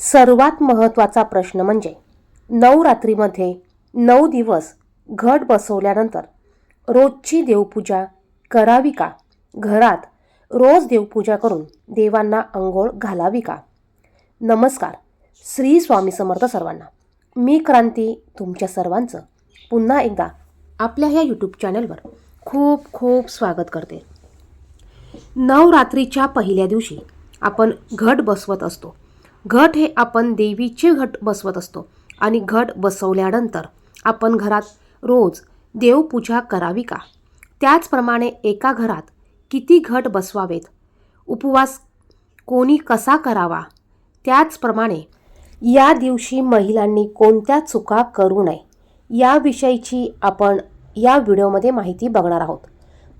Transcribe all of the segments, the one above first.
सर्वात महत्त्वाचा प्रश्न म्हणजे नवरात्रीमध्ये नऊ दिवस घट बसवल्यानंतर रोजची देवपूजा करावी का? घरात रोज देवपूजा करून देवांना अंघोळ घालावी का? नमस्कार श्री स्वामी समर्थ सर्वांना. मी क्रांती तुमच्या सर्वांचं पुन्हा एकदा आपल्या ह्या यूट्यूब चॅनलवर खूप खूप स्वागत करते. नवरात्रीच्या पहिल्या दिवशी आपण घट बसवत असतो. घट हे आपण देवीचे घट बसवत असतो. आणि घट बसवल्यानंतर आपण घरात रोज देवपूजा करावी का? त्याचप्रमाणे एका घरात किती घट बसवावेत? उपवास कोणी कसा करावा? त्याचप्रमाणे या दिवशी महिलांनी कोणत्या चुका करू नये याविषयीची आपण या व्हिडिओमध्ये माहिती बघणार आहोत.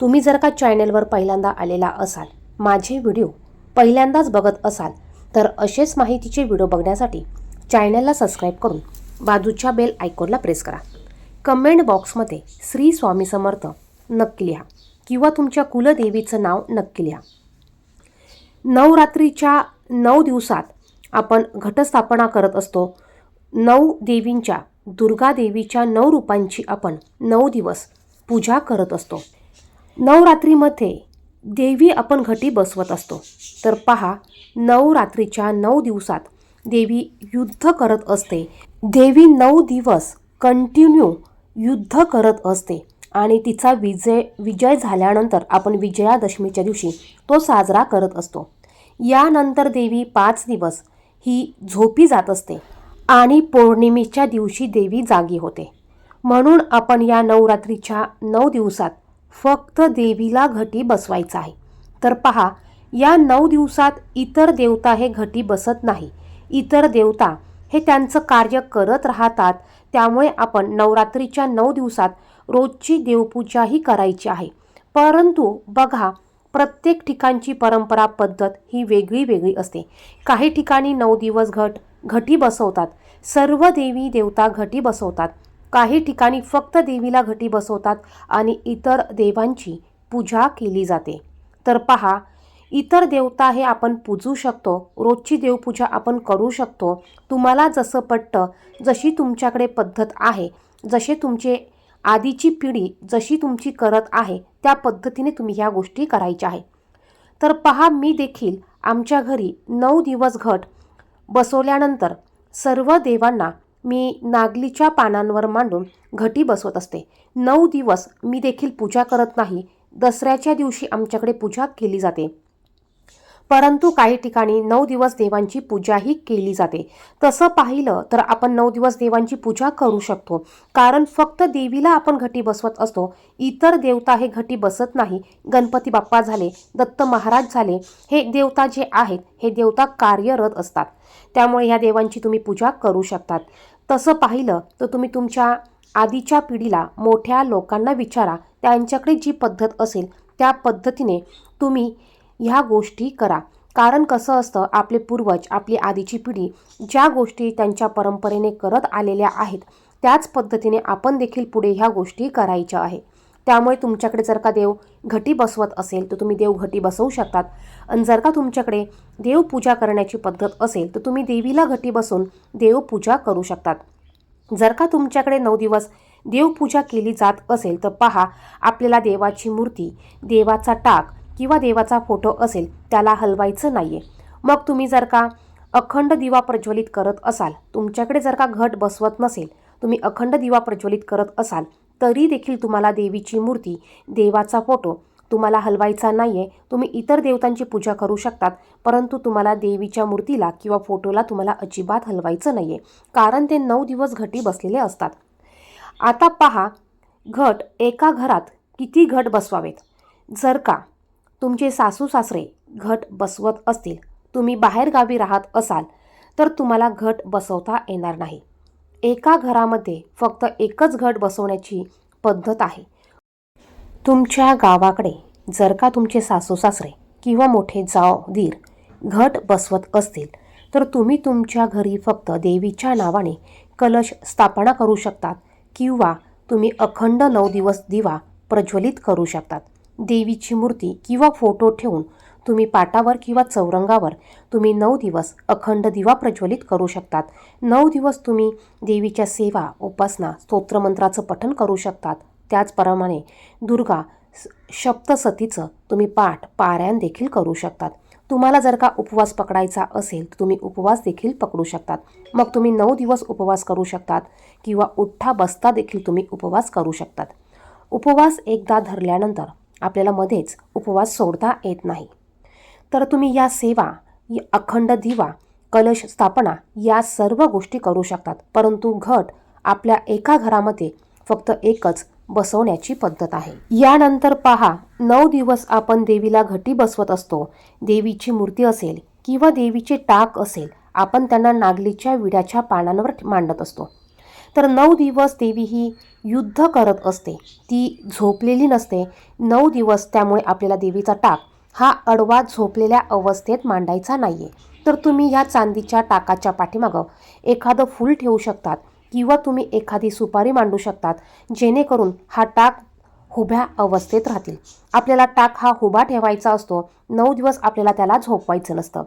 तुम्ही जर का चॅनेलवर पहिल्यांदा आलेला असाल माझे व्हिडिओ पहिल्यांदाच बघत असाल तर असेच माहितीचे व्हिडिओ बघण्यासाठी चॅनलला सबस्क्राईब करून बाजूच्या बेल आयकॉनला प्रेस करा. कमेंट बॉक्समध्ये श्री स्वामी समर्थ नक्की लिहा किंवा तुमच्या कुलदेवीचं नाव नक्की लिहा. नवरात्रीच्या नऊ दिवसात आपण घटस्थापना करत असतो. नऊ देवींच्या दुर्गा देवीच्या नऊ रूपांची आपण नऊ दिवस पूजा करत असतो. नवरात्रीमध्ये देवी आपण घटी बसवत असतो. तर पहा नवरात्रीच्या नऊ दिवसात देवी युद्ध करत असते. देवी नऊ दिवस कंटिन्यू युद्ध करत असते आणि तिचा विजय विजय झाल्यानंतर आपण विजयादशमीच्या दिवशी तो साजरा करत असतो. यानंतर देवी पाच दिवस ही झोपी जात असते आणि पौर्णिमेच्या दिवशी देवी जागी होते. म्हणून आपण या नवरात्रीच्या नऊ दिवसात फक्त देवीला घटी बसवायचं आहे. तर पहा या नऊ दिवसात इतर देवता हे घटी बसत नाही. इतर देवता हे त्यांचं कार्य करत राहतात. त्यामुळे आपण नवरात्रीच्या नऊ दिवसात रोजची देवपूजाही करायची आहे. परंतु बघा प्रत्येक ठिकाणची परंपरा पद्धत ही वेगळी वेगळी असते. काही ठिकाणी नऊ दिवस घट घटी बसवतात. सर्व देवी देवता घटी बसवतात. काही ठिकाणी फक्त देवीला घटी बसवतात आणि इतर देवांची पूजा केली जाते. तर पहा इतर देवता हे आपण पूजू शकतो रोजची देवपूजा आपण करू शकतो. तुम्हाला जसं पटतं जशी तुमच्याकडे पद्धत आहे जसे तुमचे आधीची पिढी जशी तुमची करत आहे त्या पद्धतीने तुम्ही ह्या गोष्टी करायच्या आहे. तर पहा मी देखील आमच्या घरी नऊ दिवस घट बसवल्यानंतर सर्व देवांना मी नागलीच्या पानांवर मांडून घटी बसवत असते. नऊ दिवस मी देखील पूजा करत नाही. दसऱ्याच्या दिवशी आमच्याकडे पूजा केली जाते. परंतु काही ठिकाणी नऊ दिवस देवांची पूजाही केली जाते. तसं पाहिलं तर आपण नऊ दिवस देवांची पूजा करू शकतो. कारण फक्त देवीला आपण घटी बसवत असतो. इतर देवता हे घटी बसत नाही. गणपती बाप्पा झाले दत्त महाराज झाले हे देवता जे आहेत हे देवता कार्यरत असतात. त्यामुळे ह्या देवांची तुम्ही पूजा करू शकतात. तसं पाहिलं तर तुम्ही तुमच्या आधीच्या पिढीला मोठ्या लोकांना विचारा. त्यांच्याकडे जी पद्धत असेल त्या पद्धतीने तुम्ही ह्या गोष्टी करा. कारण कसं असतं आपले पूर्वज आपली आधीची पिढी ज्या गोष्टी त्यांच्या परंपरेने करत आलेल्या आहेत त्याच पद्धतीने आपण देखील पुढे ह्या गोष्टी करायच्या आहे. त्यामुळे तुमच्याकडे जर का देव घटी बसवत असेल तर तुम्ही देव घटी बसवू शकतात. आणि जर का तुमच्याकडे देवपूजा करण्याची पद्धत असेल तर तुम्ही देवीला घटी बसून देवपूजा करू शकतात. जर का तुमच्याकडे नऊ दिवस देवपूजा केली जात असेल तर पहा आपल्याला देवाची मूर्ती देवाचा टाक किंवा देवाचा फोटो असेल त्याला हलवायचं नाही आहे मग तुम्ही जर का अखंड दिवा प्रज्वलित करत असाल तुमच्याकडे जर का घट बसवत नसेल तुम्ही अखंड दिवा प्रज्वलित करत असाल तरी देखील तुम्हाला देवीची मूर्ती देवाचा फोटो तुम्हाला हलवायचा नाही आहे तुम्ही इतर देवतांची पूजा करू शकतात परंतु तुम्हाला देवीच्या मूर्तीला किंवा फोटोला तुम्हाला अजिबात हलवायचं नाही आहे कारण ते नऊ दिवस घटी बसलेले असतात. आता पहा घट एका घरात किती घट बसवावेत? जर का तुमचे सासू सासरे घट बसवत असतील तुम्ही बाहेरगावी राहत असाल तर तुम्हाला घट बसवता येणार नाही. एका घरामध्ये फक्त एकच घट बसवण्याची पद्धत आहे. तुमच्या गावाकडे जर का तुमचे सासू सासरे किंवा मोठे जाव दीर घट बसवत असतील तर तुम्ही तुमच्या घरी फक्त देवीच्या नावाने कलश स्थापना करू शकतात किंवा तुम्ही अखंड नऊ दिवस दिवा प्रज्वलित करू शकतात. देवीची मूर्ती किंवा फोटो ठेवून तुम्ही पाटावर किंवा चौरंगावर तुम्ही नऊ दिवस अखंड दिवा प्रज्वलित करू शकतात. नऊ दिवस तुम्ही देवीच्या सेवा उपासना स्तोत्रमंत्राचं पठण करू शकतात. त्याचप्रमाणे दुर्गा सप्तसतीचं तुम्ही पाठ पारायण देखील करू शकतात. तुम्हाला जर का उपवास पकडायचा असेल तर तुम्ही उपवास देखील पकडू शकतात. मग तुम्ही नऊ दिवस उपवास करू शकतात किंवा उठ्ठा बसता देखील तुम्ही उपवास करू शकतात. उपवास एकदा धरल्यानंतर आपल्याला मध्येच उपवास सोडता येत नाही. तर तुम्ही या सेवा अखंड दिवा कलश स्थापना या सर्व गोष्टी करू शकतात. परंतु घट आपल्या एका घरामध्ये फक्त एकच बसवण्याची पद्धत आहे. यानंतर पहा नऊ दिवस आपण देवीला घटी बसवत असतो. देवीची मूर्ती असेल किंवा देवीचे टाक असेल आपण त्यांना नागलीच्या विड्याच्या पानांवर मांडत असतो. तर नऊ दिवस देवी ही युद्ध करत असते. ती झोपलेली नसते. नऊ दिवस त्यामुळे आपल्याला देवीचा टाक. हा अडवा झोपलेल्या अवस्थेत मांडायचा नाही आहे तर तुम्ही ह्या चांदीच्या टाकाच्या पाठीमागं एखादं फूल ठेवू शकतात किंवा तुम्ही एखादी सुपारी मांडू शकतात जेणेकरून हा टाक हुभ्या अवस्थेत राहतील. आपल्याला टाक हा हुबा ठेवायचा असतो. नऊ दिवस आपल्याला त्याला झोपवायचं नसतं.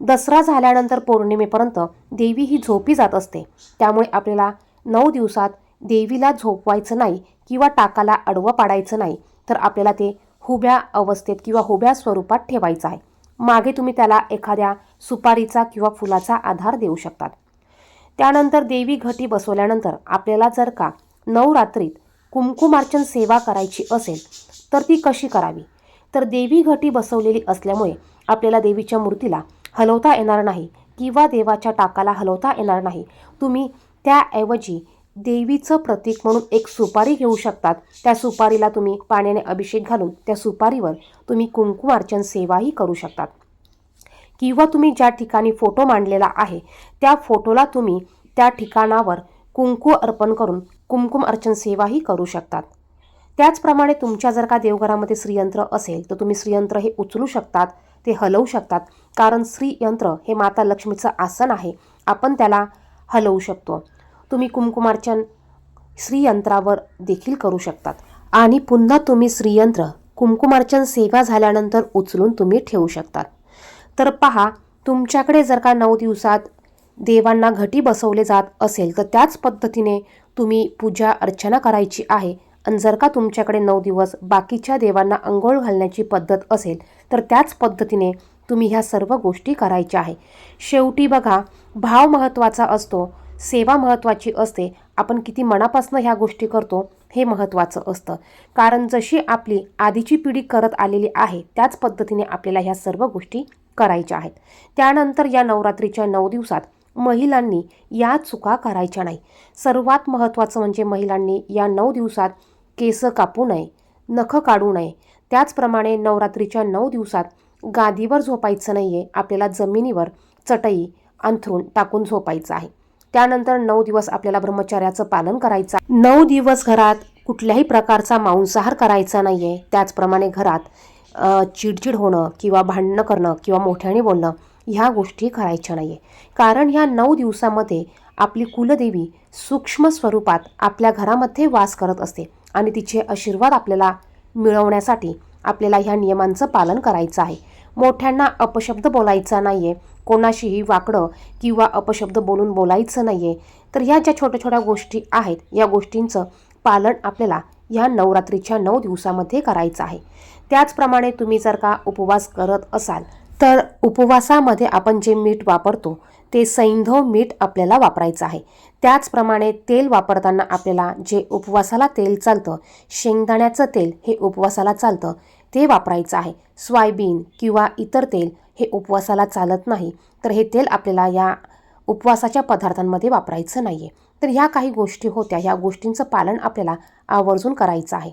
दसरा झाल्यानंतर पौर्णिमेपर्यंत देवी ही झोपी जात असते. त्यामुळे आपल्याला नऊ दिवसात देवीला झोपवायचं नाही किंवा टाकाला अडवं पाडायचं नाही तर आपल्याला ते हुब्या अवस्थेत किंवा हुब्या स्वरूपात ठेवायचं आहे. मागे तुम्ही त्याला एखाद्या सुपारीचा किंवा फुलाचा आधार देऊ शकतात. त्यानंतर देवी घटी बसवल्यानंतर आपल्याला जर का नवरात्रीत कुंकुमार्चन सेवा करायची असेल तर ती कशी करावी? तर देवी घटी बसवलेली असल्यामुळे आपल्याला देवीच्या मूर्तीला हलवता येणार नाही किंवा देवाच्या टाकाला हलवता येणार नाही. तुम्ही त्याऐवजी देवीचं प्रतीक म्हणून एक सुपारी घेऊ शकतात. त्या सुपारीला तुम्ही पाण्याने अभिषेक घालून त्या सुपारीवर तुम्ही कुंकुमार्चन सेवाही करू शकतात. किंवा तुम्ही ज्या ठिकाणी फोटो मांडलेला आहे त्या फोटोला तुम्ही त्या ठिकाणावर कुंकू अर्पण करून कुमकुम अर्चन सेवाही करू शकतात. त्याचप्रमाणे तुमच्या जर का देवघरामध्ये श्रीयंत्र असेल तर तुम्ही श्रीयंत्र हे उचलू शकतात ते हलवू शकतात. कारण श्रीयंत्र हे माता लक्ष्मीचं आसन आहे. आपण त्याला हलवू शकतो. तुम्ही कुमकुमार्चन श्रीयंत्रावर देखील करू शकतात. आणि पुन्हा तुम्ही श्रीयंत्र कुमकुमार्चन सेवा झाल्यानंतर उचलून तुम्ही ठेवू शकतात. तर पहा तुमच्याकडे जर का नऊ दिवसात देवांना घटी बसवले जात असेल तर त्याच पद्धतीने तुम्ही पूजा अर्चना करायची आहे. आणि जर का तुमच्याकडे नऊ दिवस बाकीच्या देवांना अंघोळ घालण्याची पद्धत असेल तर त्याच पद्धतीने तुम्ही ह्या सर्व गोष्टी करायच्या आहे. शेवटी बघा भाव महत्त्वाचा असतो. सेवा महत्त्वाची असते. आपण किती मनापासून ह्या गोष्टी करतो हे महत्त्वाचं असतं. कारण जशी आपली आधीची पिढी करत आलेली आहे त्याच पद्धतीने आपल्याला ह्या सर्व गोष्टी करायच्या आहेत. त्यानंतर या नवरात्रीच्या नऊ दिवसात महिलांनी या चुका करायच्या नाही. सर्वात महत्त्वाचं म्हणजे महिलांनी या नऊ दिवसात केस कापू नये नखं काढू नये. त्याचप्रमाणे नवरात्रीच्या नऊ दिवसात गादीवर झोपायचं नाही आहे आपल्याला जमिनीवर चटई अंथरून टाकून झोपायचं आहे. त्यानंतर नऊ दिवस आपल्याला ब्रह्मचर्याचं पालन करायचं नऊ दिवस घरात कुठल्याही प्रकारचा मांसाहार करायचा नाही आहे त्याचप्रमाणे घरात चिडचिड होणं किंवा भांडणं करणं किंवा मोठ्याने बोलणं ह्या गोष्टी करायच्या नाही आहे कारण ह्या नऊ दिवसामध्ये आपली कुलदेवी सूक्ष्म स्वरूपात आपल्या घरामध्ये वास करत असते आणि तिचे आशीर्वाद आपल्याला मिळवण्यासाठी आपल्याला ह्या नियमांचं पालन करायचं आहे. मोठ्यांना अपशब्द बोलायचा नाही आहे कोणाशीही वाकडं किंवा अपशब्द बोलून बोलायचं नाही आहे तर ह्या ज्या छोट्या छोट्या गोष्टी आहेत या गोष्टींचं पालन आपल्याला ह्या नवरात्रीच्या नऊ दिवसामध्ये करायचं आहे. त्याचप्रमाणे तुम्ही जर का उपवास करत असाल तर उपवासामध्ये आपण जे मीठ वापरतो ते सैंधव मीठ आपल्याला वापरायचं आहे. त्याचप्रमाणे तेल वापरताना आपल्याला जे उपवासाला तेल चालतं शेंगदाण्याचं तेल हे उपवासाला चालतं ते वापरायचं आहे. सोयाबीन किंवा इतर तेल हे उपवासाला चालत नाही. तर हे तेल आपल्याला या उपवासाच्या पदार्थांमध्ये वापरायचं नाही आहे तर ह्या काही गोष्टी होत्या. ह्या गोष्टींचं पालन आपल्याला आवर्जून करायचं आहे.